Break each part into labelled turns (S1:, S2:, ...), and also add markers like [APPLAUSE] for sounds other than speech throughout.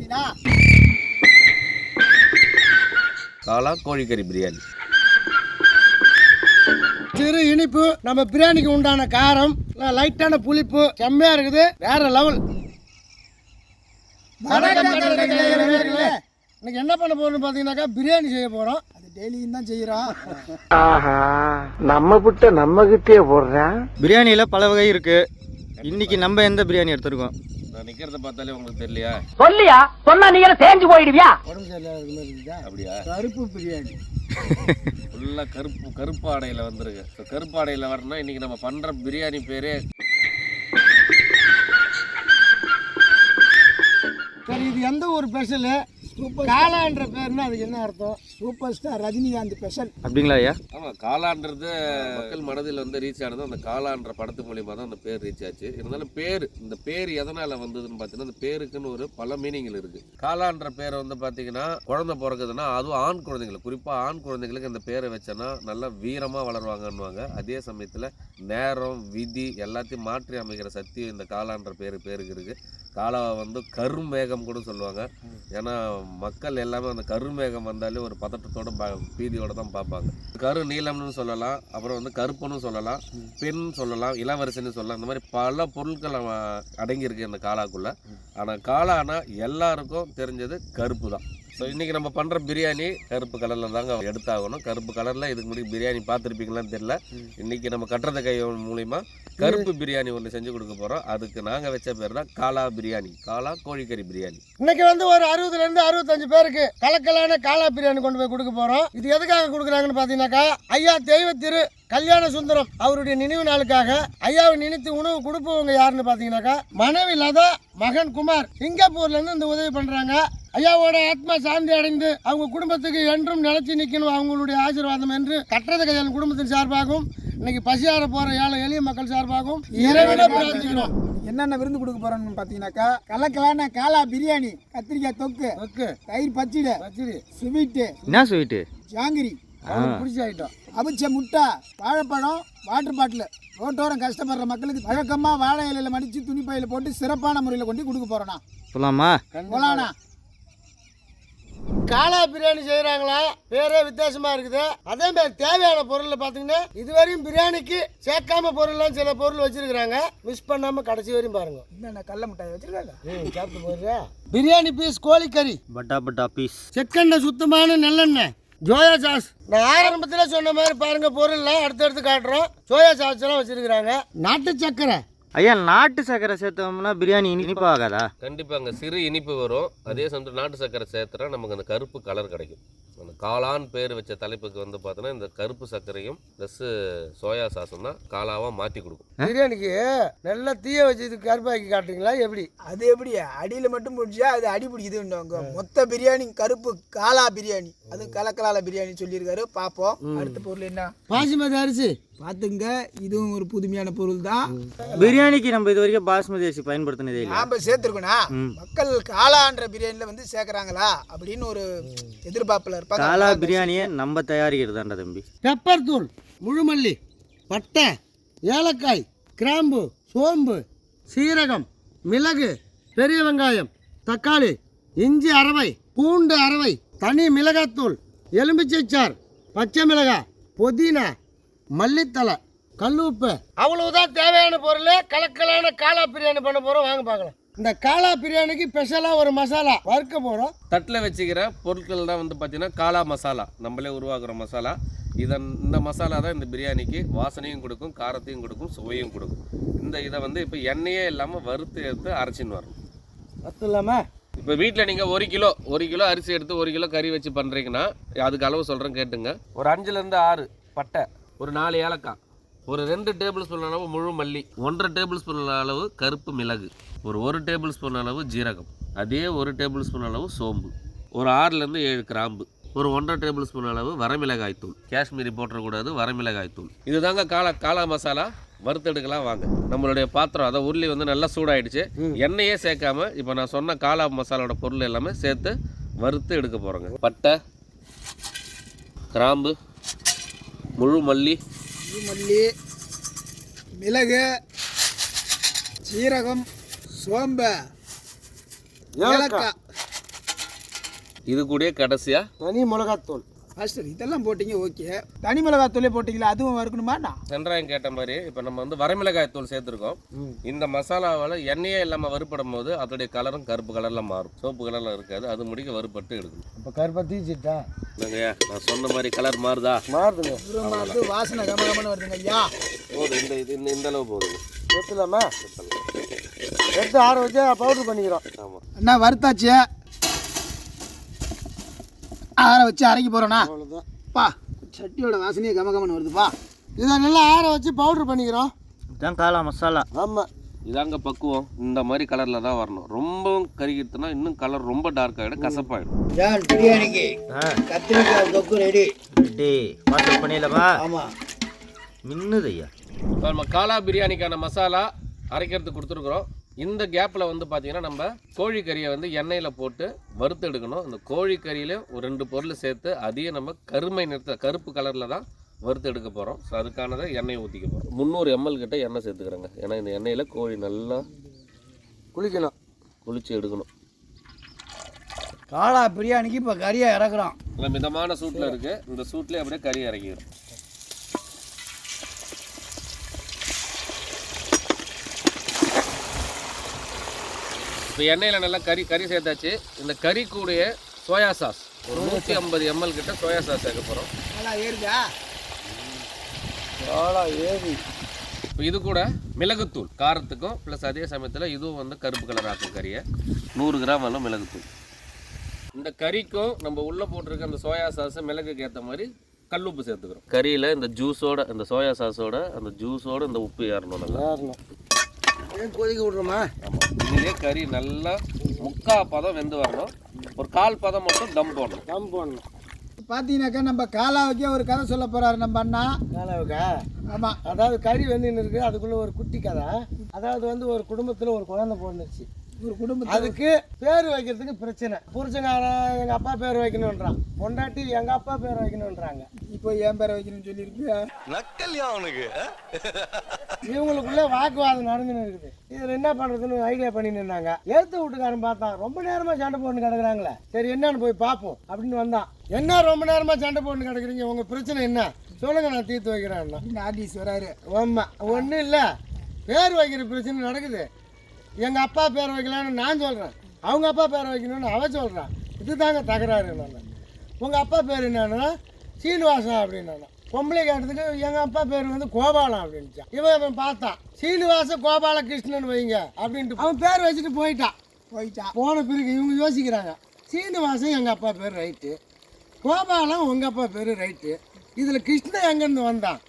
S1: பிரியாணினா
S2: காலா கோழிக்கறி பிரியாணி.
S3: சிறு இனிப்பு நம்ம பிரியாணிக்கு உண்டான காரம் லைட்டான புளிப்பு செம்மையா இருக்குது. வேற லெவல் இன்னைக்கு என்ன பண்ண போறோம்னு பாத்தீங்கன்னாக்கா பிரியாணி செய்ய போறோம்.
S1: அது டெய்லியும் தான் செய்கிறோம்
S4: நம்ம புட்ட நம்ம கிட்டே போடுறேன்.
S5: பிரியாணியில் பல வகை இருக்கு. இன்னைக்கு நம்ம எந்த பிரியாணி எடுத்திருக்கோம்?
S2: நான் நிக்கிறத பார்த்தாலே உங்களுக்கு தெரியலையா?
S4: சொல்லியா? சொன்னா நீங்க தேஞ்சு போயிடுவியா?
S3: உடம்பு சரியில்லாத மாதிரி இருக்குதா?
S2: அப்படியா?
S1: கருப்பு பிரியாணி.
S2: ஃபுல்லா கருப்பு கருப்பு ஆடையில வந்திருக்கு. கருப்பு ஆடையில வரணும்னா இன்னைக்கு நம்ம பண்ற பிரியாணி பேரே
S3: சரி இது எந்த ஒரு ஸ்பெஷலு காலான்ற பேர்னா அதுக்கு என்ன அர்த்தம்?
S1: Super star Rajinikanth special.
S5: அப்படிங்களா ஐயா?
S2: ஆமா காலான்றது மக்கள் மனதில் வந்து ரீச் ஆனது அந்த காலான்ற படத்து மூலியமா தான் அந்த பேர் ரீச் ஆச்சு. இருந்தாலும் பேர் இந்த பேர் எதனால வந்ததுன்னு பார்த்தீங்கன்னா அந்த பேருக்குன்னு ஒரு பல மீனிங்கள் இருக்கு. காலான்ற பேரை வந்து பார்த்தீங்கன்னா குழந்தை பிறக்குதுன்னா அதுவும் ஆண் குழந்தைங்களுக்கு குறிப்பா ஆண் குழந்தைங்களுக்கு இந்த பேரை வச்சோன்னா நல்லா வீரமா வளருவாங்கன்னுவாங்க. அதே சமயத்துல நேரம் விதி எல்லாத்தையும் மாற்றி அமைக்கிற சக்தி இந்த காலான்ற பேரு பேருக்கு இருக்கு. காலாவை வந்து கருமேகம் கூட சொல்லுவாங்க. ஏன்னா மக்கள் எல்லாமே அந்த கருமேகம் வந்தாலே ஒரு பதட்டத்தோட ப பீதியோட தான் பார்ப்பாங்க. கரு நீலம்னு சொல்லலாம் அப்புறம் வந்து கருப்புன்னு சொல்லலாம் பெண் சொல்லலாம் இளவரசின்னு சொல்லலாம் இந்த மாதிரி பல பொருட்கள் அவன் அடங்கியிருக்கு இந்த காலாக்குள்ள ஆனால் காளானா எல்லாருக்கும் தெரிஞ்சது கருப்பு தான். ஸோ இன்றைக்கி நம்ம பண்ணுற பிரியாணி கருப்பு கலரில் தாங்க எடுத்தாகணும். கருப்பு கலரில் இதுக்கு முன்னாடி பிரியாணி பார்த்துருப்பீங்களான்னு தெரியல. இன்றைக்கி நம்ம கட்டுறது கை மூலிமா கருப்பு பிரியாணி ஒன்று செஞ்சு கொடுக்க போகிறோம் அதுக்கு நாங்கள் வச்ச பேர் தான் காலா பிரியாணி. காலா கோழிக்கறி பிரியாணி.
S3: இன்னைக்கு வந்து ஒரு அறுபதுல இருந்து அறுபத்தஞ்சு பேருக்கு கலக்கலான காளா பிரியாணி கொண்டு போய் கொடுக்க போறோம். இது எதுக்காக கொடுக்குறாங்கன்னு பாத்தீங்கன்னாக்கா ஐயா தெய்வ திரு கல்யாண சுந்தரம் அவருடைய நினைவு நாளுக்காக ஐயாவை நினைத்து உணவு கொடுப்பவங்க யாருன்னு பாத்தீங்கன்னாக்கா மனைவி லதா மகன் குமார். சிங்கப்பூர்ல இருந்து இந்த உதவி பண்றாங்க. ஐயாவோட ஆத்மா சாந்தி அடைந்து அவங்க குடும்பத்துக்கு என்றும் நிலைச்சு நிற்கணும் அவங்களுடைய ஆசீர்வாதம் என்று கட்டுறது கையாளன் குடும்பத்தின் சார்பாகவும் இன்னைக்கு பசியார போற ஏழை எளிய மக்கள் சார்பாகவும் இறைவனை பிரார்த்திக்கிறோம்.
S1: என்னென்ன விருந்து கொடுக்க போறோம்னு பார்த்தீங்கன்னாக்கா கலக்கலான காலா பிரியாணி கத்திரிக்காய் தொக்கு
S3: ஓகே
S1: தயிர் பச்சடி
S3: வச்சிரு
S1: ஸ்வீட்டு
S5: என்ன ஸ்வீட்டு?
S1: ஜாங்கிரி.
S3: பிடிச்ச ஐட்டம்
S1: அவிச்ச முட்டை வாழைப்பழம் வாட்டர் பாட்டில் ரோட்டோரம் கஷ்டப்படுற மக்களுக்கு வழக்கமாக வாழை இலையில மடித்து துணி பையில போட்டு சிறப்பான முறையில் கொண்டு கொடுக்க போகிறோண்ணா
S5: சொல்லாமா
S1: போலாண்ணா
S3: காளா பிரியாணி செய்கிறாங்களா பேரே வித்தியாசமா இருக்குது. அதே மாதிரி தேவையான பொருள் பார்த்தீங்கன்னா இதுவரையும் பிரியாணிக்கு சேர்க்காம பொருள்லாம் சில பொருள் வச்சிருக்கிறாங்க. மிஸ் பண்ணாம கடைசி வரையும் பாருங்க.
S1: என்னென்ன கடல மிட்டாய் வச்சிருக்காங்க?
S3: சாப்பிட்டு பிரியாணி பீஸ் கோழிக்கறி.
S5: பட்டா பட்டா பீஸ்
S3: செக்கெண்ணெய் சுத்தமான நல்லெண்ணெய். Soya sauce. நான் ஆரம்பத்தில் சொன்ன மாதிரி பாருங்க பொருள்லாம் அடுத்தடுத்து காட்டுறோம். சோயா சாஸ் எல்லாம் வச்சிருக்கிறாங்க. நாட்டு சக்கரை.
S5: ஐயா நாட்டு சக்கரை சேர்த்தோம்னா பிரியாணி இனிப்பாகாதா
S2: கண்டிப்பாக அங்கே சிறு இனிப்பு வரும். அதே சமயத்தில் நாட்டு சர்க்கரை சேர்த்துனா நமக்கு அந்த கருப்பு கலர் கிடைக்கும். அந்த காளான் பேர் வச்ச தலைப்புக்கு வந்து பார்த்தோன்னா இந்த கருப்பு சர்க்கரையும் ப்ளஸ்ஸு சோயா சாஸும் தான் காளாவாக மாற்றி கொடுக்கும்.
S3: பிரியாணிக்கு நல்லா தீய வச்சு இது கருப்பாக்கி காட்டுறீங்களா? எப்படி?
S1: அது எப்படி? அடியில் மட்டும் பிடிச்சா அது அடி பிடிக்குதுன்னு மொத்த பிரியாணி கருப்பு காலா பிரியாணி. அது கலக்கலால பிரியாணி சொல்லியிருக்காரு. பார்ப்போம் அடுத்த பொருள் என்ன?
S3: பாசிமதி அரிசி.
S1: பார்த்துங்க. இதுவும் ஒரு புதுமையான பொருள் தான்
S5: பிரியாணிக்கு நம்ம இது வரைக்கும் பாஸ்மதி அரிசி பயன்படுத்தினதே இல்லை.
S1: நாம சேர்த்துருக்கோம் மக்கள் காளான்ற பிரியாணியில் வந்து சேர்க்குறாங்களா அப்படின்னு ஒரு எதிர்பார்ப்பில் இருப்பாங்க.
S5: காலா பிரியாணியை நம்ம தயாரிக்கிறதாண்டா தம்பி.
S3: பெப்பர் தூள் முழுமல்லி பட்டை ஏலக்காய் கிராம்பு சோம்பு சீரகம் மிளகு பெரிய வெங்காயம் தக்காளி இஞ்சி அரவை பூண்டு அரவை தனி மிளகாத்தூள் எலுமிச்சைச்சார் பச்சை மிளகாய் புதினா மல்லித்தலை கல் உப்பு அவ்வளவுதான் தேவையான பொருள். கலக்கலான காளா பிரியாணி பண்ண போறோம். வாங்க பார்க்கலாம். இந்த காளா பிரியாணிக்கு ஸ்பெஷலாக ஒரு மசாலா வறுக்க போகிறோம்
S2: தட்டில் வச்சுக்கிற பொருட்கள் தான் வந்து பார்த்தீங்கன்னா காளா மசாலா. நம்மளே உருவாக்குற மசாலா. இதன் இந்த மசாலா தான் இந்த பிரியாணிக்கு வாசனையும் கொடுக்கும் காரத்தையும் கொடுக்கும் சுவையும் கொடுக்கும். இந்த இதை வந்து இப்போ எண்ணெயே இல்லாமல் வறுத்து எடுத்து அரைச்சின்னு வரணும்
S3: அது இல்லாமல்
S2: இப்போ வீட்டில் நீங்கள் ஒரு கிலோ ஒரு கிலோ அரிசி எடுத்து ஒரு கிலோ கறி வச்சு பண்ணுறீங்கன்னா அதுக்கு அளவு சொல்கிறேன் கேட்டுங்க. ஒரு அஞ்சுலேருந்து ஆறு பட்டை. ஒரு நாலு ஏலக்காய். ஒரு ரெண்டு டேபிள் ஸ்பூன் அளவு முழு மல்லி. ஒன்றரை டேபிள் ஸ்பூன் அளவு கருப்பு மிளகு. ஒரு ஒரு டேபிள் ஸ்பூன் அளவு ஜீரகம். அதே ஒரு டேபிள் ஸ்பூன் அளவு சோம்பு. ஒரு ஆறுலேருந்து ஏழு கிராம்பு. ஒரு ஒன்றரை டேபிள் ஸ்பூன் அளவு வரமிளகாய் தூள். காஷ்மீரி போட்டுறக்கூடாது வரமிளகாய் தூள். இதுதாங்க காளா காளா மசாலா. வறுத்தெடுக்கலாம் வாங்க. நம்மளுடைய பாத்திரம் அதை உருளி வந்து நல்லா சூடாயிடுச்சு. எண்ணெயே சேர்க்காம இப்போ நான் சொன்ன காளா மசாலாவோட பொருள் எல்லாமே சேர்த்து வறுத்து எடுக்க போகிறோங்க பட்டை கிராம்பு முழு மல்லி
S1: மல்லி மிளகு சீரகம் சோம்பு ஏலக்காய்.
S2: இது கூடயே கடைசியா?
S3: தனி மிளகாத்தூள்.
S1: மாஸ்டர் இதெல்லாம் போட்டீங்க ஓகே தனி மிளகாத்தூளே போட்டீங்களா? அதுவும் வறுக்கணுமாண்ணா
S2: சென்றாயம் கேட்ட மாதிரி இப்போ நம்ம வந்து வரமிளகாய் தூள் சேர்த்துருக்கோம். இந்த மசாலாவால் எண்ணெயே இல்லாமல் வறுபடும் போது அதோடைய கலரும் கருப்பு கலரில் மாறும். சோப்பு கலரில் இருக்காது அது முடிக்க வறுபட்டு எடுக்கணும்
S3: இப்போ கருப்பை தீச்சிட்டா
S2: இல்லைங்கய்யா நான் சொன்ன மாதிரி கலர் மாறுதா?
S3: மாறுதுங்க.
S1: வந்து வாசனை கமகமன்னு வருதுங்க ஐயா.
S2: போதும் இந்த இது இந்த இந்த அளவு போதுங்க.
S3: எடுத்துலாமா எடுத்து ஆற வச்சு பவுடர் பண்ணிக்கிறோம்.
S2: ஆமாம்
S1: அண்ணா வறுத்தாச்சு? ஆற வச்சு அரைக்க போகிறோண்ணா பா சட்டியோட வாசனையே கமகமன்னு வருதுப்பா
S3: இதை நல்லா ஆற வச்சு பவுடர் பண்ணிக்கிறோம்.
S5: இதுதான் காளா மசாலா.
S3: ஆமாம்
S2: இதாங்க பக்குவம். இந்த மாதிரி கலரில் தான் வரணும். ரொம்பவும் கருகிட்டுனா இன்னும் கலர் ரொம்ப டார்க் ஆகிடும் கசப்பாயிடும்.
S1: ஜான் பிரியாணிக்கு
S5: ஆ.
S1: கத்திரிக்காய் தொக்கு ரெடி
S5: ரெடி பார்சல் பண்ணிடலவா
S1: ஆமாம்
S5: மின்னுது ஐயா.
S2: இப்போ நம்ம காலா பிரியாணிக்கான மசாலா அரைக்கிறதுக்கு கொடுத்துருக்குறோம். இந்த கேப்பில் வந்து பார்த்தீங்கன்னா நம்ம கோழிக்கறியை வந்து எண்ணெயில் போட்டு வறுத்து எடுக்கணும். இந்த கோழிக்கறியில ஒரு ரெண்டு பொருள் சேர்த்து அதையும் நம்ம கருமை நிறத்த கருப்பு கலரில் தான் வறுத்து எடுக்க போகிறோம் ஸோ அதுக்கானதை எண்ணெய் ஊற்றிக்க போகிறோம் முந்நூறு எம்எல் கிட்ட எண்ணெய் சேர்த்துக்கிறேங்க. ஏன்னா இந்த எண்ணெயில் கோழி நல்லா
S3: குளிக்கணும்.
S2: குளிச்சு எடுக்கணும்.
S1: காளா பிரியாணிக்கு இப்போ கறியை இறக்குறோம்
S2: நல்லா மிதமான சூட்டில் இருக்குது இந்த சூட்லேயே அப்படியே கறி இறக்கிடும் இப்போ எண்ணெயில் நல்லா கறி கறி சேர்த்தாச்சு. இந்த கறி கூடயே சோயா சாஸ் ஒரு நூற்றி ஐம்பது எம்எல் கிட்ட சோயா சாஸ் சேர்க்க போகிறோம்
S1: நல்லா ஏறுதா?
S3: ஆளா ஏறி.
S2: இப்போ இது கூட மிளகுத்தூள் காரத்துக்கும் ப்ளஸ் அதே சமயத்தில் இதுவும் வந்து கருப்பு கலர் ஆக்கும் கறியை. நூறு கிராம் எல்லாம் மிளகுத்தூள். இந்த கறிக்கும் நம்ம உள்ளே போட்டிருக்க அந்த சோயா சாஸ் மிளகுக்கு ஏற்ற மாதிரி கல்லுப்பு சேர்த்துக்கிறோம். கறியில் இந்த ஜூஸோட இந்த சோயா சாஸோட அந்த ஜூஸோட இந்த உப்பு ஏறணும் நல்லா.
S3: கொதிக்க விட்றோமா
S2: ஆமாம் இதுலேயே கறி நல்லா முக்கா பதம் வெந்து வரணும். ஒரு கால் பதம் மட்டும் தம் போடணும்.
S3: தம் போடணும்.
S1: பார்த்தீங்கன்னாக்கா நம்ம காலாவுக்கே ஒரு கதை சொல்ல போறாரு நம்ம அண்ணா.
S3: காலாவுக்கா
S1: ஆமாம்
S3: அதாவது கறி வெந்துன்னு இருக்கு அதுக்குள்ள ஒரு குட்டி கதை. அதாவது வந்து ஒரு குடும்பத்தில் ஒரு குழந்தை பிறந்துச்சு
S1: ஒரு குடும்பம்
S3: அதுக்கு பேர் வைக்கிறதுக்கு பிரச்சனை. புருஷங்காரன் எங்கள் அப்பா பேர் வைக்கணுன்றான் பொண்டாட்டி எங்கள் அப்பா பேர் வைக்கணுன்றாங்க
S1: இப்போ என் பேரை வைக்கணும்னு சொல்லியிருக்கு?
S3: இவங்களுக்குள்ள வாக்குவாதம் நடந்துன்னு இருக்குது. இதில் என்ன பண்ணுறதுன்னு ஐடியா பண்ணின்னு இருந்தாங்க. எழுத்து வீட்டுக்காரன் பார்த்தான். ரொம்ப நேரமாக சண்டை போட்டு கிடக்குறாங்களே. சரி என்னன்னு போய் பார்ப்போம் அப்படின்னு வந்தான். என்ன ரொம்ப நேரமாக சண்டை போட்டு கிடக்குறீங்க? உங்கள் பிரச்சனை என்ன? சொல்லுங்க நான் தீர்த்து வைக்கிறேன்னா
S1: ஆர்டிஸ் வராரு
S3: ஆமா ஒன்றும் இல்லை. பேர் வைக்கிற பிரச்சனை நடக்குது. எங்கள் அப்பா பேர் வைக்கலான்னு நான் சொல்கிறேன் அவங்க அப்பா பேர் வைக்கணும்னு அவன் சொல்கிறான் இதுதாங்க தகராறு நான் உங்கள் அப்பா பேர் என்னன்னா சீனிவாசன் அப்படின்னா பொம்பளை கேட்டதுக்கு எங்கள் அப்பா பேர் வந்து கோபாலம் அப்படின்ட்டான் இவன் இவன் பார்த்தான். சீனிவாச கோபாலகிருஷ்ணன் வைங்க அப்படின்ட்டு அவன் பேர் வச்சுட்டு போயிட்டான்.
S1: போயிட்டான்
S3: போன பிறகு இவங்க யோசிக்கிறாங்க சீனிவாசன் எங்கள் அப்பா பேர் ரைட்டு கோபாலம் உங்கள் அப்பா பேர் ரைட்டு இதில் கிருஷ்ணன் எங்கேருந்து வந்தான்?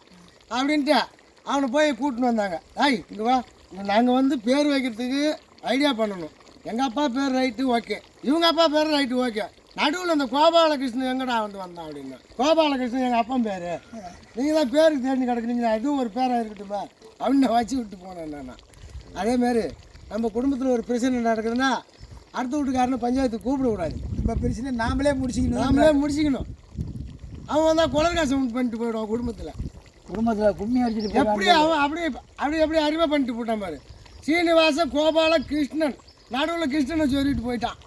S3: அப்படின்ட்டு அவனை போய் கூட்டின்னு வந்தாங்க. ஐய் இங்கே வா. நாங்கள் வந்து பேர் வைக்கிறதுக்கு ஐடியா பண்ணணும். எங்கள் அப்பா பேர் ரைட்டு ஓகே இவங்க அப்பா பேர் ரைட்டு ஓகே நடுவில் இந்த கோபாலகிருஷ்ணன் எங்கடா வந்து வந்தான் அப்படின்னா. கோபாலகிருஷ்ணன் எங்கள் அப்பன் பேர். நீங்கள் தான் பேருக்கு தெரிஞ்சு கிடக்குறீங்க அதுவும் ஒரு பேராக இருக்கட்டுமா அப்படின்னு நான் வச்சு விட்டு போனேன் நான். அதேமாரி நம்ம குடும்பத்தில் ஒரு பிரச்சனை நடக்குதுன்னா அடுத்த வீட்டுக்காரனை பஞ்சாயத்துக்கு கூப்பிடக்கூடாது
S1: நம்ம பிரச்சனை நாமளே முடிச்சுக்கணும்.
S3: நாமளே முடிச்சுக்கணும். அவன் வந்தால் குளர்காசம் உண்டு பண்ணிட்டு போயிடுவான் குடும்பத்தில்.
S1: குடும்பத்தில் கும்மி அடிச்சுட்டு
S3: எப்படி அவன் அப்படி அப்படி எப்படி அறிவை பண்ணிட்டு போட்டான் பாரு. சீனிவாச கோபால கிருஷ்ணன் நடுவில் கிருஷ்ணனை சொல்லிட்டு போயிட்டான்.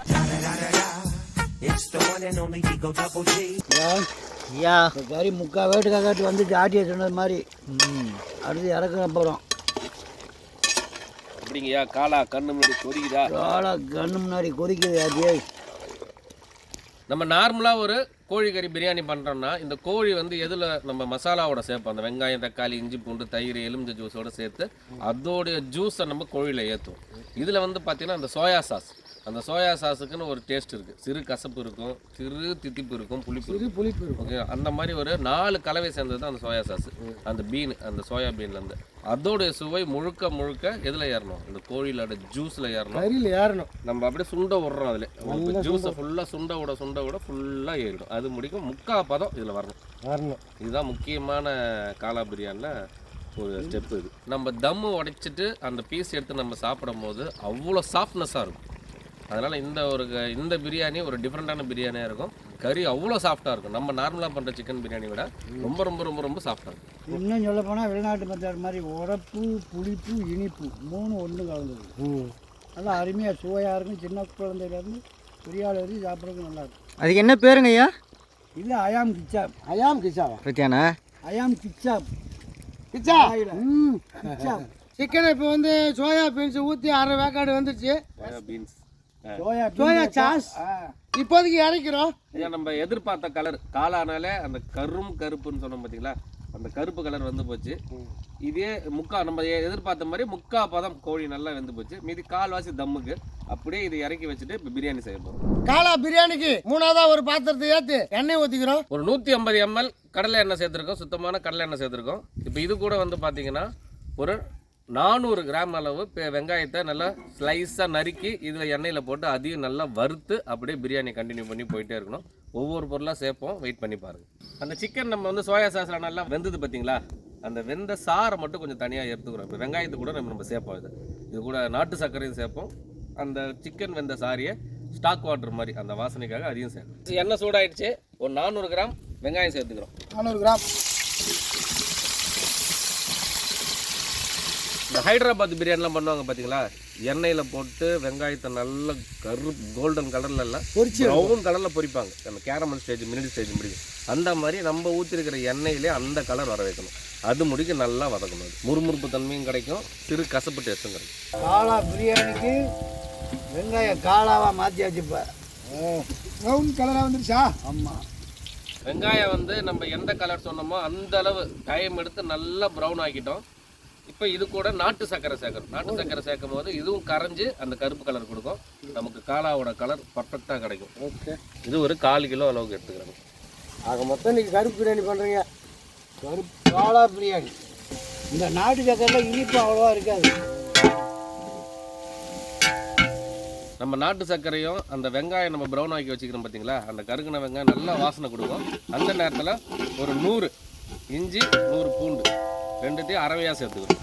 S5: ஐயா
S1: கறி முக்கா வேட்டுக்காக்காட்டி வந்துட்டு ஆட்டிய சொன்னது மாதிரி. அடுத்து இறக்க போகிறோம்
S2: அப்படிங்கய்யா காலா கண்ணு முன்னாடி கொதிக்குதா?
S1: காலா கண்ணு முன்னாடி கொதிக்குது ஆட்டியே
S2: நம்ம நார்மலாக ஒரு கோழிக்கறி பிரியாணி பண்ணுறோம்னா இந்த கோழி வந்து எதில் நம்ம மசாலாவோட சேர்ப்போம்? அந்த வெங்காயம் தக்காளி இஞ்சி பூண்டு தயிர் எலுமிச்சை ஜூஸோட சேர்த்து அதோடைய ஜூஸை நம்ம கோழியில் ஏற்றுவோம் இதில் வந்து பார்த்திங்கன்னா அந்த சோயா சாஸ். அந்த சோயா சாஸுக்குன்னு ஒரு டேஸ்ட் இருக்குது சிறு கசப்பு இருக்கும் சிறு தித்திப்பு இருக்கும் புளிப்பு இருக்கும்.
S3: புளிப்பு இருக்கும்.
S2: ஓகே அந்த மாதிரி ஒரு நாலு கலவை சேர்ந்தது தான் அந்த சோயா சாஸ். அந்த பீன் அந்த சோயா பீன்லேருந்து அதோடைய சுவை முழுக்க முழுக்க எதில் ஏறணும்? இந்த கோழியோட ஜூஸில் ஏறணும்.
S3: கறியில் ஏறணும்.
S2: நம்ம அப்படியே சுண்ட விடுறோம் அதில். ஜூஸை ஃபுல்லாக சுண்ட. விட சுண்ட விட ஃபுல்லாக ஏறிடும். அது முடிக்கும். முக்கா பதம் இதில் வரணும்.
S3: வரணும்.
S2: இதுதான் முக்கியமான காலா பிரியாணியில் ஒரு ஸ்டெப் இது. நம்ம தம்மு உடைச்சிட்டு அந்த பீஸ் எடுத்து நம்ம சாப்பிடும் போது அவ்வளோ சாஃப்ட்னஸாக இருக்கும். அதனால் இந்த ஒரு க- இந்த பிரியாணி ஒரு டிஃப்ரெண்ட்டான பிரியாணியாக இருக்கும். கறி அவ்வளோ சாஃப்டாக இருக்கும். நம்ம நார்மலாக பண்ணுற சிக்கன் பிரியாணி விட ரொம்ப ரொம்ப ரொம்ப ரொம்ப சாஃப்டாக இருக்கும்.
S1: இன்னும் சொல்ல போனால் வெளிநாட்டு மெத்தட் மாதிரி உரப்பு புளிப்பு இனிப்பு மூணு ஒன்று கலந்தது நல்லா அருமையாக சுவையாக இருக்கும். சின்ன குழந்தையிலேருந்து பெரிய ஆள் வரைக்கும் சாப்பிட்றதுக்கு நல்லா இருக்கும்.
S5: அதுக்கு என்ன பேருங்க ஐயா?
S6: இது அயாம் கிச்சாப்
S3: அயாம் கிச்சாவா?
S5: சத்யானா
S6: அயாம் கிச்சாப்
S3: கிச்சா?
S6: ம் [LAUGHS] கிச்சாப்
S3: சிக்கனை இப்போ வந்து சோயா பீன்ஸ் ஊற்றி அரை வேக்காடு வந்துருச்சு.
S2: பீன்ஸ்.
S6: Soya
S3: soya sauce. இப்போதைக்கு இறக்கிறோம்.
S2: ஐயா நம்ம எதிர்பார்த்த கலர் காளானாலே அந்த கரும் கருப்புன்னு சொன்னோம் பார்த்தீங்களா அந்த கருப்பு கலர் வந்து போச்சு. இதே முக்கா நம்ம எதிர்பார்த்த மாதிரி முக்கா பதம் கோழி நல்லா வெந்து போச்சு. மீதி கால்வாசி தம்முக்கு. அப்படியே இதை இறக்கி வச்சுட்டு இப்போ பிரியாணி செய்ய போகிறோம்
S3: காளா பிரியாணிக்கு மூணாவதா ஒரு பாத்திரத்தை ஏற்று எண்ணெய் ஊற்றிக்கிறோம்
S2: ஒரு நூற்றி ஐம்பது எம்எல் கடலை எண்ணெய் சேர்த்துருக்கோம். சுத்தமான கடலை எண்ணெய் சேர்த்துருக்கோம். இப்போ இது கூட வந்து பார்த்தீங்கன்னா ஒரு நானூறு கிராம் அளவு இப்போ வெங்காயத்தை நல்லா ஸ்லைஸாக நறுக்கி இதில் எண்ணெயில் போட்டு அதையும் நல்லா வறுத்து அப்படியே பிரியாணி கண்டினியூ பண்ணி போயிட்டே இருக்கணும். ஒவ்வொரு பொருளாக சேர்ப்போம். வெயிட் பண்ணி பாருங்கள் அந்த சிக்கன் நம்ம வந்து சோயா சாஸில் நல்லா வெந்தது பார்த்தீங்களா அந்த வெந்த சாரை மட்டும் கொஞ்சம் தனியாக எடுத்துக்கிறோம். இப்போ வெங்காயத்து கூட நம்ம நம்ம சேர்ப்போம் இது. இது கூட நாட்டு சர்க்கரையும் சேர்ப்போம். அந்த சிக்கன் வெந்த சாரியை ஸ்டாக் வாட்டர் மாதிரி அந்த வாசனைக்காக அதையும் சேர்க்கணும் எண்ணெய் சூடாயிடுச்சு. ஒரு நானூறு கிராம் வெங்காயம் சேர்த்துக்கிறோம்.
S1: நானூறு கிராம்.
S2: இந்த ஹைதராபாத் பிரியாணிலாம் பண்ணுவாங்க பார்த்தீங்களா எண்ணெயில் போட்டு வெங்காயத்தை நல்ல கரு கோல்டன் கலர்ல எல்லாம் ப்ரௌன் கலரில் பொரிப்பாங்க. அந்த கேரமல் ஸ்டேஜ் மினிட் ஸ்டேஜ் முடியும் அந்த மாதிரி நம்ம ஊற்றிருக்கிற எண்ணெயிலே அந்த கலர் வர வைக்கணும். அது முடிக்க நல்லா வதக்கணும். அது முறுமுறுப்பு தன்மையும் கிடைக்கும். சிறு கசப்பு டேஸ்ட்டும் கிடைக்கும்.
S6: காளா பிரியாணிக்கு வெங்காயம் காளாவா மாற்றியாச்சு இப்போ
S1: ப்ரௌன் கலராக வந்துருச்சா?
S6: ஆமாம்
S2: வெங்காயம் வந்து நம்ம எந்த கலர் சொன்னோமோ அந்த அளவு டைம் எடுத்து நல்லா ப்ரௌன் ஆக்கிட்டோம். இப்போ இது கூட நாட்டு சர்க்கரை சேர்க்கணும். நாட்டு சர்க்கரை சேர்க்கும் போது இதுவும் கரைஞ்சு அந்த கருப்பு கலர் கொடுக்கும். நமக்கு காளாவோட கலர் பர்ஃபெக்டாக கிடைக்கும்.
S3: ஓகே.
S2: இது ஒரு கால் கிலோ அளவுக்கு எடுத்துக்கிறோம்
S3: ஆக மொத்தம் இன்னைக்கு கருப்பு பிரியாணி பண்ணுறீங்க
S6: கருப்பு காளா பிரியாணி. இந்த நாட்டு சக்கரையில் இனிப்பு அவ்வளோவா இருக்காது.
S2: நம்ம நாட்டு சர்க்கரையும் அந்த வெங்காயம் நம்ம ப்ரௌன் ஆக்கி வச்சுக்கிறோம் பார்த்தீங்களா அந்த கருகுன வெங்காயம் நல்லா வாசனை கொடுக்கும். அந்த நேரத்தில் ஒரு நூறு இஞ்சி நூறு பூண்டு. ரெண்டுத்தையும் அறவையாக சேர்த்துக்கணும்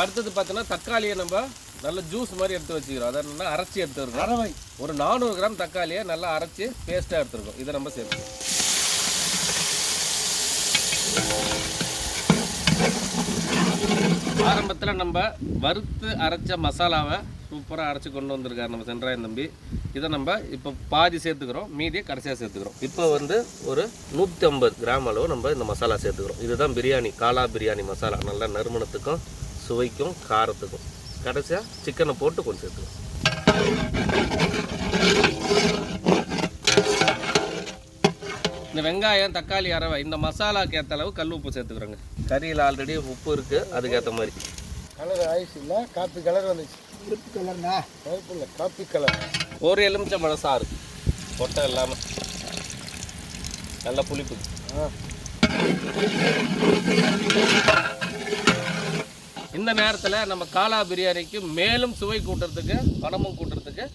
S2: அடுத்தது பார்த்தோன்னா தக்காளியை நம்ம நல்ல ஜூஸ் மாதிரி எடுத்து வச்சுக்கிறோம். அதை என்னன்னா அரைச்சி எடுத்துருக்கோம்
S6: அறவை.
S2: ஒரு நானூறு கிராம் தக்காளியை நல்லா அரைச்சி பேஸ்ட்டாக எடுத்துருக்கோம் இதை நம்ம சேர்த்துக்கணும் ஆரம்பத்தில் நம்ம வறுத்து அரைச்ச மசாலாவை சூப்பராக அரைச்சி கொண்டு வந்திருக்காரு நம்ம சென்றாயன் தம்பி. இதை நம்ம இப்போ பாதி சேர்த்துக்கிறோம் மீதியை கடைசியாக சேர்த்துக்கிறோம். இப்போ வந்து ஒரு நூற்றி ஐம்பது கிராம் அளவு நம்ம இந்த மசாலா சேர்த்துக்கிறோம். இதுதான் பிரியாணி காலா பிரியாணி மசாலா. நல்லா நறுமணத்துக்கும் சுவைக்கும் காரத்துக்கும். கடைசியாக சிக்கனை போட்டு கொஞ்சம் சேர்த்துக்கிறோம். இந்த வெங்காயம் தக்காளி அரவை இந்த மசாலாக்கு ஏற்ற அளவு கல் உப்பு சேர்த்துக்கிறோங்க. கறியில் ஆல்ரெடி உப்பு இருக்குது அதுக்கேற்ற மாதிரி.
S3: கலர் ஆயிடுச்சு இல்லை? காப்பி கலர் வந்துச்சு.
S1: கருப்பு கலர்னா
S3: கருப்பு இல்லை காப்பி கலர்.
S2: ஒரு எலுமிச்சை பழம் சாறு. கொட்டை இல்லாமல் நல்ல புளிப்பு. இந்த நேரத்தில் நம்ம காளா பிரியாணிக்கு மேலும் சுவை கூட்டுறதுக்கு பணமும் கூட்டுறதுக்கு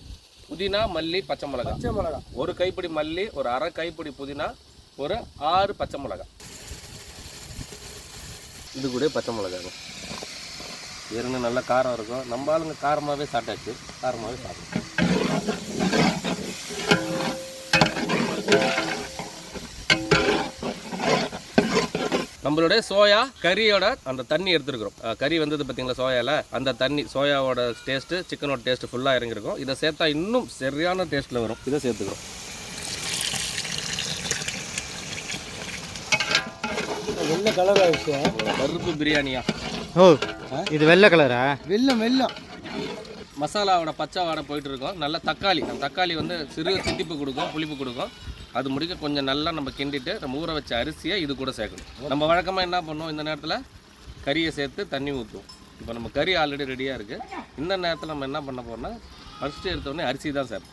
S2: புதினா மல்லி பச்சை மிளகாய்
S3: பச்சை மிளகா.
S2: ஒரு கைப்பிடி மல்லி ஒரு அரை கைப்பிடி புதினா ஒரு ஆறு பச்சை மிளகாய் இது கூட பச்சை மிளகாங்க ஏற்கனவே நல்ல காரம் இருக்கும். நம்ம ஆளுங்க காரமாகவே சாப்பிட்டாச்சு. காரமாகவே சாப்பிடும் நம்மளுடைய சோயா கறியோட அந்த தண்ணி எடுத்துருக்குறோம். கறி வந்தது பார்த்தீங்களா சோயாவில் அந்த தண்ணி சோயாவோட டேஸ்ட்டு சிக்கனோட டேஸ்ட்டு ஃபுல்லாக இறங்கிருக்கும். இதை சேர்த்தா இன்னும் சரியான டேஸ்ட்டில் வரும். இதை சேர்த்துக்கிறோம்.
S6: வெள்ளை கலர் ஆயிடுச்சு
S2: கருப்பு பிரியாணியா?
S5: ஓ இது வெள்ளை கலரா?
S6: வெள்ளம் வெள்ளம்.
S2: மசாலாவோட பச்சை வாடை போயிட்டு இருக்கோம் நல்ல தக்காளி. அந்த தக்காளி வந்து சிறு சிட்டிப்பு கொடுக்கும் புளிப்பு கொடுக்கும். அது முடிக்க கொஞ்சம் நல்லா நம்ம கிண்டிட்டு நம்ம ஊற வச்ச அரிசியை இது கூட சேர்க்கணும். நம்ம வழக்கமாக என்ன பண்ணுவோம்? இந்த நேரத்தில் கறியை சேர்த்து தண்ணி ஊற்றுவோம் இப்போ நம்ம கறி ஆல்ரெடி ரெடியாக இருக்குது இந்த நேரத்தில் நம்ம என்ன பண்ண போறோம்னா ஃபஸ்ட்டு எடுத்தோடனே அரிசி தான் சார்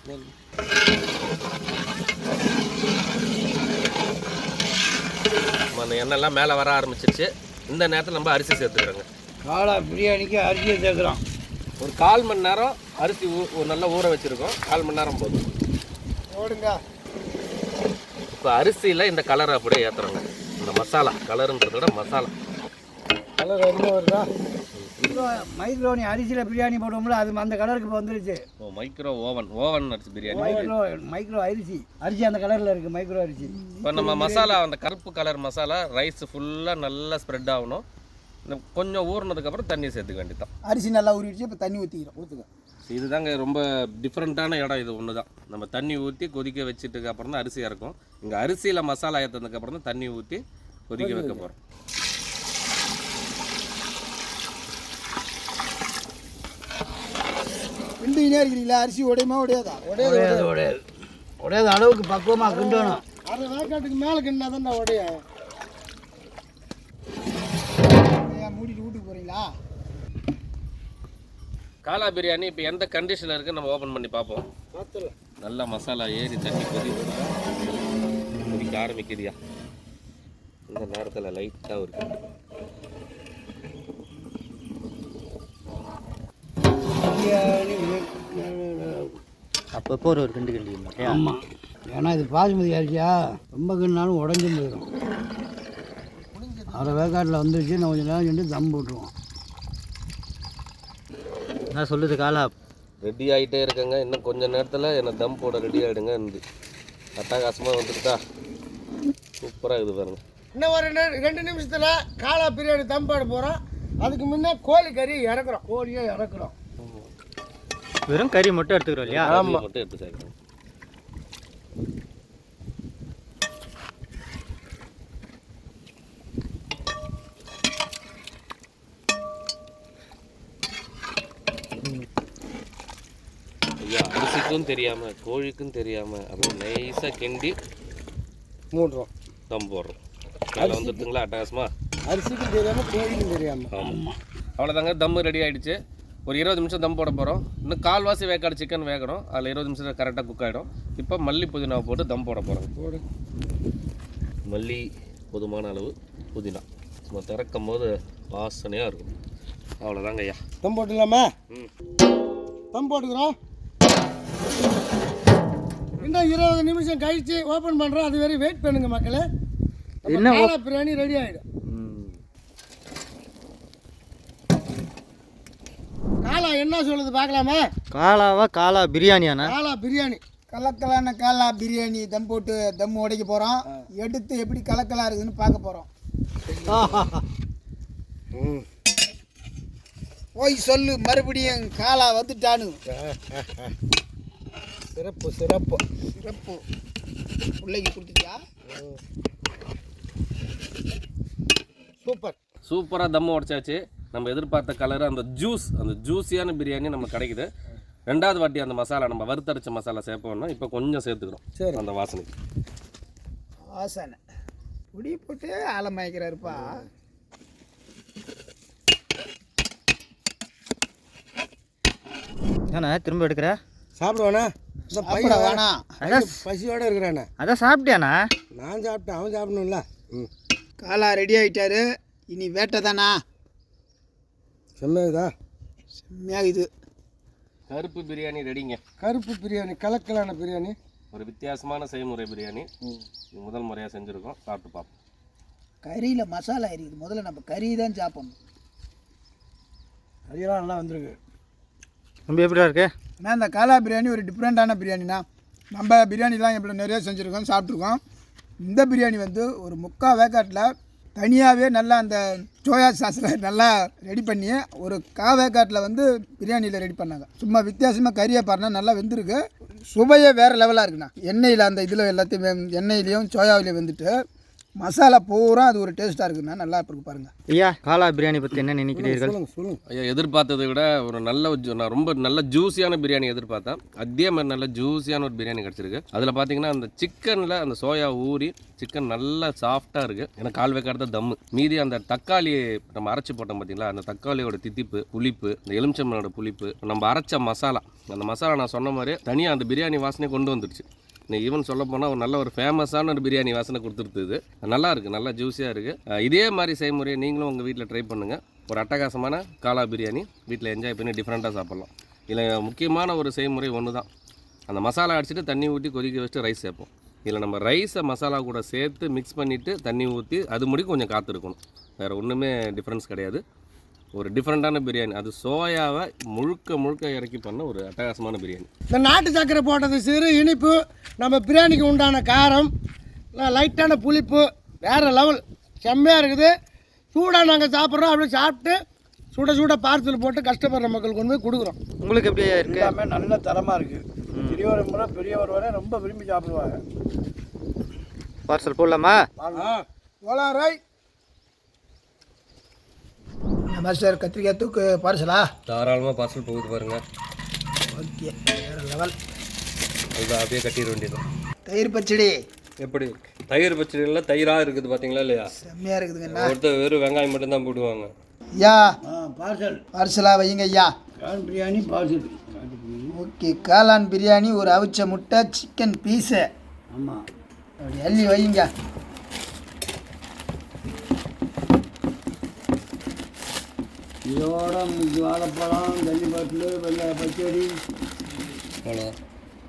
S2: அந்த எண்ணெய்லாம் மேலே வர ஆரம்பிச்சிருச்சு. இந்த நேரத்தில் நம்ம அரிசி சேர்த்துக்கிறோங்க.
S6: காளா பிரியாணிக்கு அரிசியை சேர்க்குறோம்.
S2: ஒரு கால் மணி நேரம் அரிசி ஊ- நல்லா ஊற வச்சுருக்கோம். கால் மணி நேரம் போதும்.
S3: ஓடுங்க
S2: இப்போ அரிசியில் இந்த கலரை அப்படியே ஏற்றுறோங்க இந்த மசாலா கலருன்றத விட மசாலா.
S3: கலர் என்ன வருதா?
S6: மைக்ரோ மைக்ரோனி அரிசியில் பிரியாணி போடுவோம்ல அது அந்த கலருக்கு இப்போ வந்துருச்சு.
S2: ஓ மைக்ரோ ஓவன் ஓவன் அரிசி பிரியாணி.
S6: மைக்ரோ மைக்ரோ அரிசி. அரிசி அந்த கலரில் இருக்குது மைக்ரோ அரிசி.
S2: இப்போ நம்ம மசாலா அந்த கருப்பு கலர் மசாலா ரைஸ் ஃபுல்லாக நல்லா ஸ்ப்ரெட் ஆகணும். கொஞ்சம் ஊறினதுக்கப்புறம் தண்ணி சேர்த்துக்க வேண்டியதான்
S1: அரிசி நல்லா ஊறிடுச்சு இப்போ தண்ணி ஊற்றிக்கிறோம் ஊற்றுக்க
S2: இதுதாங்க ரொம்ப டிஃப்ரெண்ட்டான இடம் இது ஒன்று தான் நம்ம தண்ணி ஊற்றி கொதிக்க வச்சுட்டுக்கு அப்புறம் தான் அரிசி இறக்கும். இங்கே அரிசியில் மசாலா ஏற்றதுக்கப்புறம் தான் தண்ணி ஊற்றி கொதிக்க வைக்க போகிறோம்
S1: கிண்டினே இருக்கிறீங்களா? அரிசி உடையுமா உடையாதா?
S6: உடையாது உடையாது உடையாத. அளவுக்கு பக்குவமாக கிண்டணும்.
S3: அரை வேக்காட்டுக்கு மேலே கிண்ணா தான் உடைய.
S1: மூடிட்டு வீட்டுக்கு போகிறீங்களா
S2: காலா பிரியாணி இப்போ எந்த கண்டிஷனில் இருக்குது நம்ம ஓப்பன் பண்ணி பார்ப்போம். நல்லா மசாலா ஏறி தண்ணி கொதி கொதிக்க ஆரம்பிக்குதியா. இந்த நேரத்தில் லைட்டாக இருக்கு
S5: அப்பப்போ ஒரு ஒரு கிண்டு கிண்டி
S6: ஆமாம் ஏன்னா இது பாசுமதி அரிசியா? ரொம்ப கிண்டாலும் உடஞ்சும் போயிடும் அரை வேக்காட்டில் வந்துருச்சு நான் கொஞ்சம் நேரம் சென்று தம் போட்டுருவோம்.
S5: என்ன சொல்லுது காலா?
S2: ரெடி ஆகிட்டே இருக்கங்க. இன்னும் கொஞ்ச நேரத்தில் என்ன தம் போட ரெடி ஆகிடுங்க இருந்து அட்டகாசமாக வந்துருக்கா சூப்பராக இருக்குது பாருங்க.
S3: இன்னும் ஒரு ரெண்டு- ரெண்டு நிமிஷத்தில் காளா பிரியாணி தம் போட போகிறோம் அதுக்கு முன்னே கோழி கறி இறக்குறோம்.
S6: கோழியை இறக்குறோம்.
S5: வெறும் கறி மட்டும் எடுத்துக்கிறோம் இல்லையா?
S2: ஆமாம் மட்டும் எடுத்து சேர்க்கணும். ஐயா அரிசிக்கும் தெரியாமல் கோழிக்கும் தெரியாமல் அப்படியே நைஸாக கிண்டி
S3: மூடுறோம்.
S2: தம் போடுறோம். அதில் வந்துட்டுங்களா அட்டகாசமா?
S3: அரிசிக்கும் தெரியாமல் கோழிக்கும் தெரியாமல்
S2: ஆமாம் அவ்வளோதாங்க தம்மு ரெடி ஆயிடுச்சு. ஒரு இருபது நிமிஷம் தம் போட போகிறோம் இன்னும் கால்வாசி வேக்காடு சிக்கன் வேகணும். அதில் இருபது நிமிஷத்தில் கரெக்டாக குக் ஆகிடும் இப்போ மல்லி புதினாவை போட்டு தம் போட போகிறோம்
S3: போடு.
S2: மல்லி போதுமான அளவு புதினா. சும்மா திறக்கும் போது வாசனையாக இருக்கும். அவ்வளோதாங்க ஐயா.
S3: தம் போட்டுடலாமா?
S2: ம்.
S3: தம் போட்டுக்கிறோம். இன்னும் இருபது நிமிஷம் கழிச்சு ஓப்பன் பண்ணுறோம் அது வரை வெயிட் பண்ணுங்க மக்களே. நம்ம
S5: என்ன
S3: பிரியாணி ரெடி ஆகிடும் காளா என்ன சொல்லுது பார்க்கலாமா?
S5: காலாவா காலா பிரியாணியாண்ணா?
S3: காளா பிரியாணி.
S1: கலக்கலான காலா பிரியாணி தம் போட்டு தம் உடைக்க போகிறோம் எடுத்து எப்படி கலக்கலா இருக்குதுன்னு பார்க்க போகிறோம் போய் சொல்லு மறுபடியும் காலா வந்துட்டானு.
S3: சிறப்பு சிறப்பு.
S1: சிறப்பு. பிள்ளைக்கு கொடுத்துட்டியா?
S3: சூப்பர்.
S2: சூப்பராக தம் உடச்சாச்சு. நம்ம எதிர்பார்த்த கலர் அந்த ஜூஸ் அந்த ஜூஸியான பிரியாணி நம்ம கிடைக்குது. ரெண்டாவது வாட்டி அந்த மசாலா நம்ம வறுத்தரைச்ச மசாலா சேர்ப்போம்னா இப்போ கொஞ்சம் சேர்த்துக்கிறோம்
S3: சரி.
S2: அந்த வாசனைக்கு.
S1: வாசனை. புடி போட்டு ஆழமாய்க்கிறாருப்பா
S5: ஏண்ணா திரும்ப எடுக்கிற?
S3: சாப்பிடுவானா?
S1: சாப்பிட
S3: பையன்
S1: வேணாம்
S5: அதான்
S3: பசியோட இருக்கிறானே.
S5: அதான் சாப்பிட்டியாண்ணா?
S3: நான் சாப்பிட்டேன் அவன் சாப்பிடணும்ல. ம்.
S1: காலா ரெடி ஆயிட்டாரு. இனி வேட்டை தானா?
S3: சொன்னதுதா
S1: செம்மையாக இது
S2: கருப்பு பிரியாணி ரெடிங்க.
S3: கருப்பு பிரியாணி கலக்கலான பிரியாணி.
S2: ஒரு வித்தியாசமான செய்முறை பிரியாணி. இது முதல் முறையாக செஞ்சுருக்கோம். சாப்பிட்டு பார்ப்போம்
S1: கறியில் மசாலா இருக்குது முதல்ல நம்ம கறி தான் சாப்பிடணும்.
S3: கறியெல்லாம் நல்லா வந்திருக்கு.
S5: ரொம்ப எப்படிடா இருக்கு?
S1: ஆனால் இந்த காலா பிரியாணி ஒரு டிஃப்ரெண்ட்டான பிரியாணிண்ணா. நம்ம பிரியாணிலாம் இப்போ நிறைய செஞ்சுருக்கோம் சாப்பிட்ருக்கோம் இந்த பிரியாணி வந்து ஒரு முக்கால் வேக்காட்டில் தனியாகவே நல்லா அந்த சோயா சாஸில் நல்லா ரெடி பண்ணி ஒரு காவே காட்டில் வந்து பிரியாணியில் ரெடி பண்ணாங்க. சும்மா வித்தியாசமாக கறியை பாருனா நல்லா வெந்திருக்கு. சுவையே வேறு லெவலாக இருக்குண்ணா. எண்ணெயில் அந்த இதில் எல்லாத்தையும் எண்ணெயிலையும் சோயாவிலையும் வந்துட்டு மசாலா பூரா அது ஒரு டேஸ்ட்டாக இருக்குண்ணா நல்லா இருக்கு பாருங்கள்
S5: ஐயா காலா பிரியாணி பற்றி என்ன நினைக்கிறீர்கள்?
S3: சொல்லுங்க சொல்லுங்க.
S2: ஐயா எதிர்பார்த்ததை விட ஒரு நல்ல நான் ரொம்ப நல்ல ஜூஸியான பிரியாணி எதிர்பார்த்தேன். அதே மாதிரி நல்ல ஜூஸியான ஒரு பிரியாணி கிடச்சிருக்கு. அதில் பார்த்தீங்கன்னா அந்த சிக்கனில் அந்த சோயா ஊறி சிக்கன் நல்லா சாஃப்டாக இருக்குது எனக்கு கால் வைக்காத தம்மு. மீதி அந்த தக்காளி நம்ம அரைச்சி போட்டோம் பார்த்தீங்களா அந்த தக்காளியோட தித்திப்பு புளிப்பு இந்த எலுமிச்சம்பழோட புளிப்பு நம்ம அரைச்ச மசாலா. அந்த மசாலா நான் சொன்ன மாதிரி தனியாக அந்த பிரியாணி வாசனை கொண்டு வந்துடுச்சு. ஈவன் சொல்ல போனால் ஒரு நல்ல ஒரு ஃபேமஸான ஒரு பிரியாணி வாசனை கொடுத்துருது நல்லா இருக்குது நல்லா ஜூஸியாக இருக்குது இதே மாதிரி செய்முறையை நீங்களும் உங்கள் வீட்டில் ட்ரை பண்ணுங்கள் ஒரு அட்டகாசமான காலா பிரியாணி வீட்டில் என்ஜாய் பண்ணி டிஃப்ரெண்ட்டாக சாப்பிட்லாம். இதில் முக்கியமான ஒரு செய்முறை ஒன்று தான் அந்த மசாலா அடிச்சுட்டு தண்ணி ஊற்றி கொதிக்க வச்சுட்டு ரைஸ் சேர்ப்போம். இதில் நம்ம ரைஸை மசாலா கூட சேர்த்து மிக்ஸ் பண்ணிவிட்டு தண்ணி ஊற்றி அது முடி கொஞ்சம் காத்திருக்கணும். வேறு ஒன்றுமே டிஃப்ரென்ஸ் கிடையாது. ஒரு டிஃப்ரெண்ட்டான பிரியாணி. அது சோயாவை முழுக்க முழுக்க இறக்கி பண்ண ஒரு அட்டகாசமான பிரியாணி.
S3: இந்த நாட்டு சக்கரை போட்டது சிறு இனிப்பு நம்ம பிரியாணிக்கு உண்டான காரம் லைட்டான புளிப்பு வேறு லெவல் செம்மையாக இருக்குது. சூடாக நாங்கள் சாப்பிட்றோம். அப்படியே சாப்பிட்டு சுட சுட பார்சல் போட்டு கஷ்டப்படுற மக்களுக்கு கொண்டு போய் கொடுக்குறோம்.
S5: உங்களுக்கு எப்படி இருக்கு?
S6: எல்லாமே நல்ல தரமாக இருக்குது பெரியவர் முறை பெரியவர் வரை ரொம்ப விரும்பி சாப்பிடுவாங்க.
S5: பார்சல் போடலாமா?
S1: போலாம் ராய் மாஸ்டர் கத்திரிக்காய் தூக்கு பார்சலா
S7: தாராளமாக பார்சல் போகுது பாருங்க.
S1: ஓகே வேறு லெவல்
S7: அது அப்படியே கட்டிட வேண்டியது.
S1: தயிர் பச்சடி.
S7: எப்படி? தயிர் பச்சடியில் தயிராக இருக்குது பார்த்தீங்களா இல்லையா?
S1: செம்மையாக இருக்குதுங்கண்ணா
S7: ஒருத்தர் வெறும் வெங்காயம் மட்டும்தான் போடுவாங்க.
S1: ஐயா
S6: பார்சல்
S1: பார்சலாக வையுங்க ஐயா.
S6: கான் பிரியாணி பார்சல்
S1: ஓகே காளான் பிரியாணி ஒரு அவிச்ச முட்டை சிக்கன் பீஸு
S6: ஆமாம்
S1: அப்படி அள்ளி வையுங்க
S6: இதோட இது வாழைப்பழம் ஜல்லிப்பட்டு வெள்ளை பச்சடி.
S7: அவ்வளோ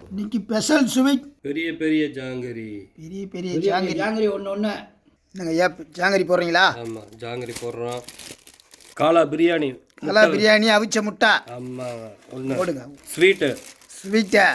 S1: இன்னைக்கு ஸ்பெஷல் சுவை.
S7: பெரிய பெரிய ஜாங்கரி.
S1: பெரிய பெரிய ஜாங்கிரி.
S6: ஜாங்கிரி ஒன்று ஒன்று
S1: என்னங்க ஐயா ஜாங்கிரி போடுறீங்களா?
S7: ஆமாம் ஜாங்கரி போடுறோம். காளா பிரியாணி
S1: நல்லா பிரியாணி அவிச்ச முட்டை.
S7: ஆமாம் ஒன்று
S1: போடுங்க.
S7: ஸ்வீட்டு.
S1: ஸ்வீட்டை.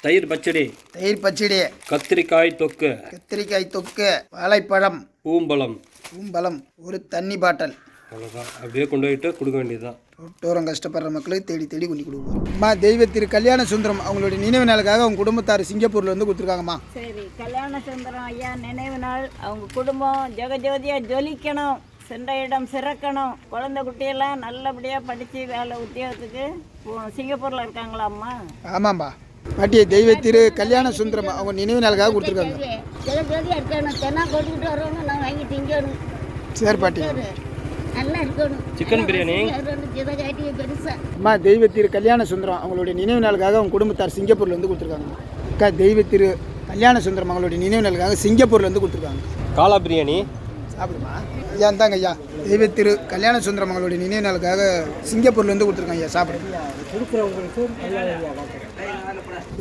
S7: தயிர் பச்சடி.
S1: தயிர் பச்சடி.
S7: கத்திரிக்காய் தொக்கு.
S1: கத்திரிக்காய் தொக்கு. வாழைப்பழம்.
S7: பூம்பழம்.
S1: பூம்பழம். ஒரு தண்ணி பாட்டில்.
S7: அவ்வளோதான் அப்படியே கொண்டு போயிட்டு கொடுக்க வேண்டியதுதான்.
S1: ரொட்டோரம் கஷ்டப்படுற மக்களுக்கு தேடி தேடி கொண்டு கொடுப்போம். அம்மா தெய்வ திரு கல்யாண சுந்தரம் அவங்களுடைய நினைவு நாளுக்காக அவங்க குடும்பத்தார் சிங்கப்பூர்ல வந்து கொடுத்துருக்காங்கம்மா.
S8: சரி கல்யாண சுந்தரம் ஐயா நினைவு நாள். அவங்க குடும்பம் ஜெகஜோதியா ஜொலிக்கணும். சென்ற இடம் சிறக்கணும். குழந்தை குட்டியெல்லாம் நல்லபடியாக படித்து வேலை உத்தியோகத்துக்கு சிங்கப்பூரில் இருக்காங்களா அம்மா?
S1: ஆமாம்பா பாட்டியை தெய்வ திரு கல்யாண சுந்தரம் அவங்க நினைவு நாளுக்காக கொடுத்துருக்காங்க. சரி பாட்டி.
S7: சிக்கன் பிரியாணி
S1: அம்மா தெய்வ திரு கல்யாண சுந்தரம் அவங்களுடைய நினைவு நாளுக்காக அவங்க குடும்பத்தார் சிங்கப்பூர்ல வந்து கொடுத்துருக்காங்க. அக்கா தெய்வ திரு கல்யாண சுந்தரம் அவங்களுடைய நினைவு நாளுக்காக சிங்கப்பூர்ல இருந்து கொடுத்துருக்காங்க.
S7: காளா பிரியாணி?
S1: சாப்பிடுமா? ஐயா இந்தாங்க ஐயா. தெய்வ திரு கல்யாண சுந்தரம் அவங்களுடைய நினைவு நாளுக்காக சிங்கப்பூர்ல இருந்து கொடுத்துருக்காங்க ஐயா சாப்பிடுங்க.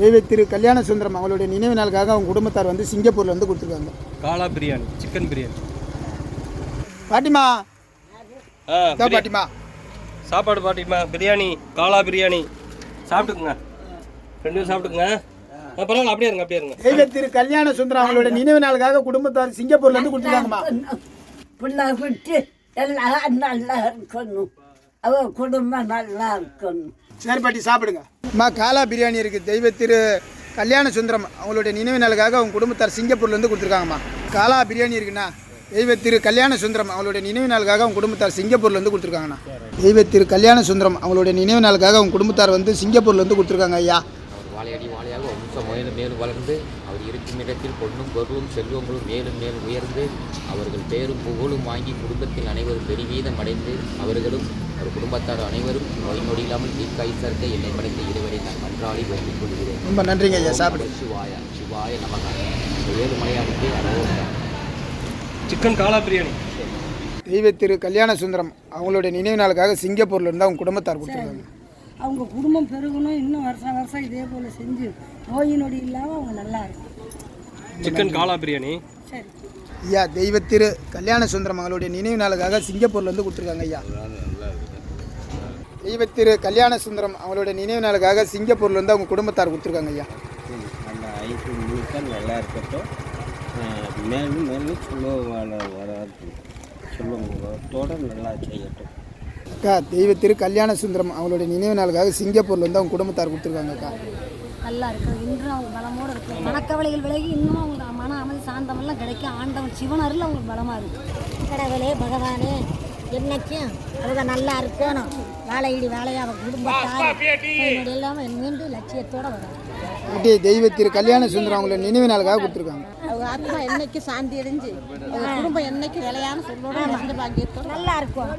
S1: தெய்வ திரு கல்யாண சுந்தரம் அவங்களுடைய நினைவு நாளுக்காக அவங்க குடும்பத்தார் வந்து சிங்கப்பூர்ல வந்து கொடுத்துருக்காங்க.
S7: காளா பிரியாணி சிக்கன் பிரியாணி
S1: பாட்டிமா பாட்டிமா
S7: சாப்பாடு பாட்டிமா பிரியாணி காளா பிரியாணி. சாப்பிட்டுக்குங்க. ரெண்டு பேரும் சாப்பிட்டுக்குங்க. பரவாயில்ல அப்படியே இருங்க அப்படியே இருங்க.
S1: தெய்வ திரு கல்யாண சுந்தரம் அவங்களுடைய நினைவு நாளுக்காக குடும்பத்தார் சிங்கப்பூர்ல இருந்து கொடுத்துருக்காங்கம்மா
S9: பிள்ளை விட்டு எல்லாம் நல்லா இருக்கணும். அவ குடும்பம் நல்லா இருக்கணும்.
S1: சரி பாட்டி சாப்பிடுங்க. அம்மா காலா பிரியாணி இருக்குது தெய்வ திரு கல்யாண சுந்தரம் அவங்களுடைய நினைவு நாளுக்காக அவங்க குடும்பத்தார் சிங்கப்பூர்லேருந்து கொடுத்துருக்காங்கம்மா. காலா பிரியாணி இருக்குண்ணா. தெய்வ திரு கல்யாண சுந்தரம் அவங்களுடைய நினைவு நாளுக்காக அவங்க குடும்பத்தார் சிங்கப்பூர்லேருந்து கொடுத்துருக்காங்கண்ணா. தெய்வ திரு கல்யாண சுந்தரம் அவங்களுடைய நினைவு நாளுக்காக அவங்க குடும்பத்தார் வந்து சிங்கப்பூர்லேருந்து கொடுத்துருக்காங்க ஐயா.
S10: அவர் வாழையடி வாழையாக வம்சம் மேலும் மேலும் வளர்ந்து அவர் இருக்கும் இடத்தில் பொன்னும் பொருளும் செல்வங்களும் மேலும் மேலும் உயர்ந்து அவர்கள் பேரும் புகழும் வாங்கி குடும்பத்தில் அனைவரும் பெருவீதம் அடைந்து அவர்களும் அவர் குடும்பத்தார் அனைவரும் நோய் நொடி இல்லாமல் தீர்க்காய்ச்சற்க என்னை படைத்த இருவரை நான் மன்றாடி வேண்டிக் கொள்கிறேன்.
S1: ரொம்ப நன்றிங்க ஐயா சாப்பிடு.
S10: சிவாய சிவாய நமக. இந்த ஏழு மலையாளுக்கு அரோகரா.
S7: சிக்கன் காளா பிரியாணி.
S1: தெய்வ திரு கல்யாண சுந்தரம் அவங்களுடைய நினைவு நாளுக்காக சிங்கப்பூர்லேருந்து அவங்க குடும்பத்தார் கொடுத்துருக்காங்க.
S9: அவங்க குடும்பம் பெருகணும் இன்னும் வருஷம் வருஷம் இதே போல் செஞ்சு நோய் நொடி இல்லாமல் அவங்க நல்லா இருக்கும்
S7: சிக்கன் காளா பிரியாணி.
S9: சரி.
S1: ஐயா தெய்வ திரு கல்யாண சுந்தரம் அவங்களுடைய நினைவு நாளுக்காக சிங்கப்பூர்லேருந்து கொடுத்துருக்காங்க ஐயா. தெய்வ திரு கல்யாண சுந்தரம் அவங்களுடைய நினைவு நாளுக்காக சிங்கப்பூர்லேருந்து அவங்க குடும்பத்தார் கொடுத்துருக்காங்க ஐயா.
S6: அந்த ஐஸ் முழுக்க நல்லா இருக்கட்டும். மேலும் மேலும் சொல்ல வராது. சொல்லுங்களோட நல்லா செய்யட்டும்.
S1: அக்கா தெய்வ திரு கல்யாண சுந்தரம் அவங்களுடைய நினைவு நாளுக்காக சிங்கப்பூர்லேருந்து அவங்க குடும்பத்தார் கொடுத்துருக்காங்க அக்கா.
S9: நல்லா இருக்கும் இன்றும் அவங்க பலமோடு இருக்கும் மனக்கவலைகள் விலகி இன்னும் அவங்க மன அமைதி சாந்தமெல்லாம் கிடைக்கும் ஆண்டவன் சிவன் அருள் அவங்களுக்கு பலமாக இருக்கும் கடவுளே பகவானே என்னைக்கும் அவங்க நல்லா இருக்கணும். வேலையிடி வேலையாக அவங்க குடும்பத்தார். இல்லாமல் மீண்டும் லட்சியத்தோட வரும்
S1: பாட்டி தெய்வ திரு கல்யாண சுந்தரம் அவங்களுடைய நினைவு நாளுக்காக கொடுத்துருக்காங்க.
S9: அவங்க ஆத்மா என்னைக்கு சாந்தி அடைஞ்சு அவங்க குடும்பம் என்னைக்கு நிலையான சொல்லோட வசந்த பாக்கியத்தோட நல்லா இருக்கும்.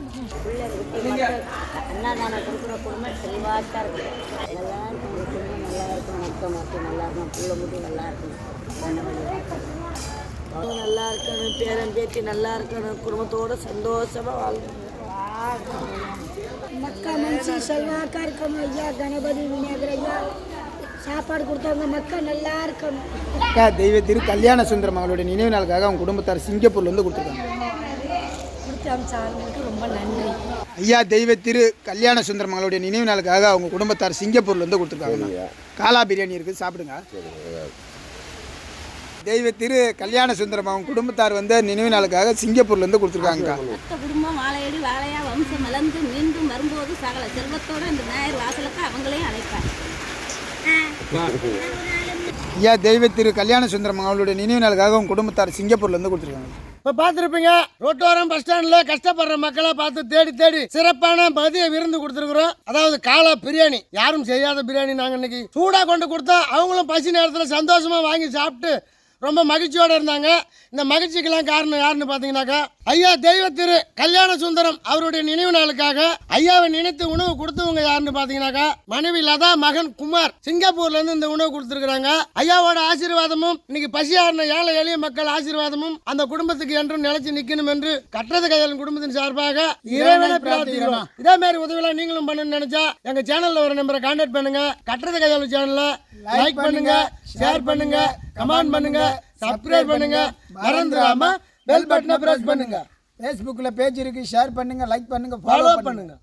S8: அன்னதானம் கொடுக்குற குடும்பம் செல்வாக்காக இருக்கும் நல்லா குடும்பம் நல்லா இருக்கும். மக்கள் மக்கள் நல்லா இருக்கும் பிள்ளை முடி நல்லா இருக்கும் நல்லா இருக்கணும் பேரன் பேத்தி நல்லா இருக்கணும் குடும்பத்தோட சந்தோஷமா வாழணும்
S9: மக்கா மனசு செல்வாக்கா இருக்கணும் ஐயா கணபதி விநாயகர் ஐயா. சாப்பாடு கொடுத்தவங்க மக்கள் நல்லா இருக்கணும்.
S1: அக்கா தெய்வ திரு கல்யாண சுந்தரம் அவங்களுடைய நினைவு நாளுக்காக அவங்க குடும்பத்தார் சிங்கப்பூர்லேருந்து கொடுத்துருக்காங்க.
S9: ரொம்ப நன்றி.
S1: ஐயா தெய்வ திரு கல்யாண சுந்தரம் அவங்களுடைய நினைவு நாளுக்காக அவங்க குடும்பத்தார் சிங்கப்பூர்ல இருந்து கொடுத்துருக்காங்க. காலா பிரியாணி இருக்குது சாப்பிடுங்க. தெய்வ திரு கல்யாண சுந்தரம் அவங்க குடும்பத்தார் வந்து நினைவு நாளுக்காக சிங்கப்பூர்ல இருந்து கொடுத்துருக்காங்கக்கா.
S8: மொத்த குடும்பம் வாழையடி வாழையா வம்சம் மலர்ந்து மீண்டும் வரும்போது சகல செல்வத்தோட இந்த ஞாயிறு வாசலுக்கு அவங்களையும் அழைப்பார்
S1: ஐயா தெய்வ திரு கல்யாண சுந்தரம் அவளுடைய நினைவு நாளுக்காக குடும்பத்தார் சிங்கப்பூர்ல இருந்து கொடுத்துருக்காங்க.
S3: இப்போ பார்த்துருப்பீங்க ரோட்டோரம் பஸ் ஸ்டாண்டில் கஷ்டப்படுற மக்களை பார்த்து தேடி தேடி சிறப்பான மதிய விருந்து கொடுத்துருக்குறோம். அதாவது காலா பிரியாணி. யாரும் செய்யாத பிரியாணி நாங்கள் இன்னைக்கு சூடாக கொண்டு கொடுத்தா அவங்களும் பசி நேரத்தில் சந்தோஷமாக வாங்கி சாப்பிட்டு ரொம்ப மகிழ்ச்சியோடு இருந்தாங்க. இந்த மகிழ்ச்சிக்கெல்லாம் காரணம் யாருன்னு பார்த்தீங்கன்னாக்கா ஐயா தெய்வ திரு கல்யாண சுந்தரம் அவருடைய நினைவு நாளுக்காக ஐயாவை நினைத்து உணவு கொடுத்தவங்க யாருன்னு பார்த்தீங்கன்னாக்கா மனைவி லதா மகன் குமார். சிங்கப்பூர்ல இருந்து இந்த உணவு கொடுத்துருக்காங்க ஐயாவோட ஆசீர்வாதமும் இன்னைக்கு பசியாறின ஏழை எளிய மக்கள் ஆசீர்வாதமும் அந்த குடும்பத்துக்கு என்றும் நிலைச்சு நிற்கணும் என்று கட்டுறது கையாளன் குடும்பத்தின் சார்பாக இறைவனை பிரார்த்திக்கிறோம். இதே மாதிரி உதவியெல்லாம் நீங்களும் பண்ணணும்னு நினைச்சா எங்க சேனல்ல ஒரு நம்பரை கான்டாக்ட் பண்ணுங்க. கட்டுறது கையாளு சேனல்ல லைக் பண்ணுங்க ஷேர் பண்ணுங்க கமெண்ட் பண்ணுங்க. சப்ஸ்கிரைப் பண்ணுங்க. மறந்துடாம பெல் பட்டனை பிரஸ் பண்ணுங்க.
S1: ஃபேஸ்புக்கில் பேஜ் இருக்குது ஷேர் பண்ணுங்கள் லைக் பண்ணுங்கள் ஃபாலோ பண்ணுங்கள்
S3: பண்ணுங்க.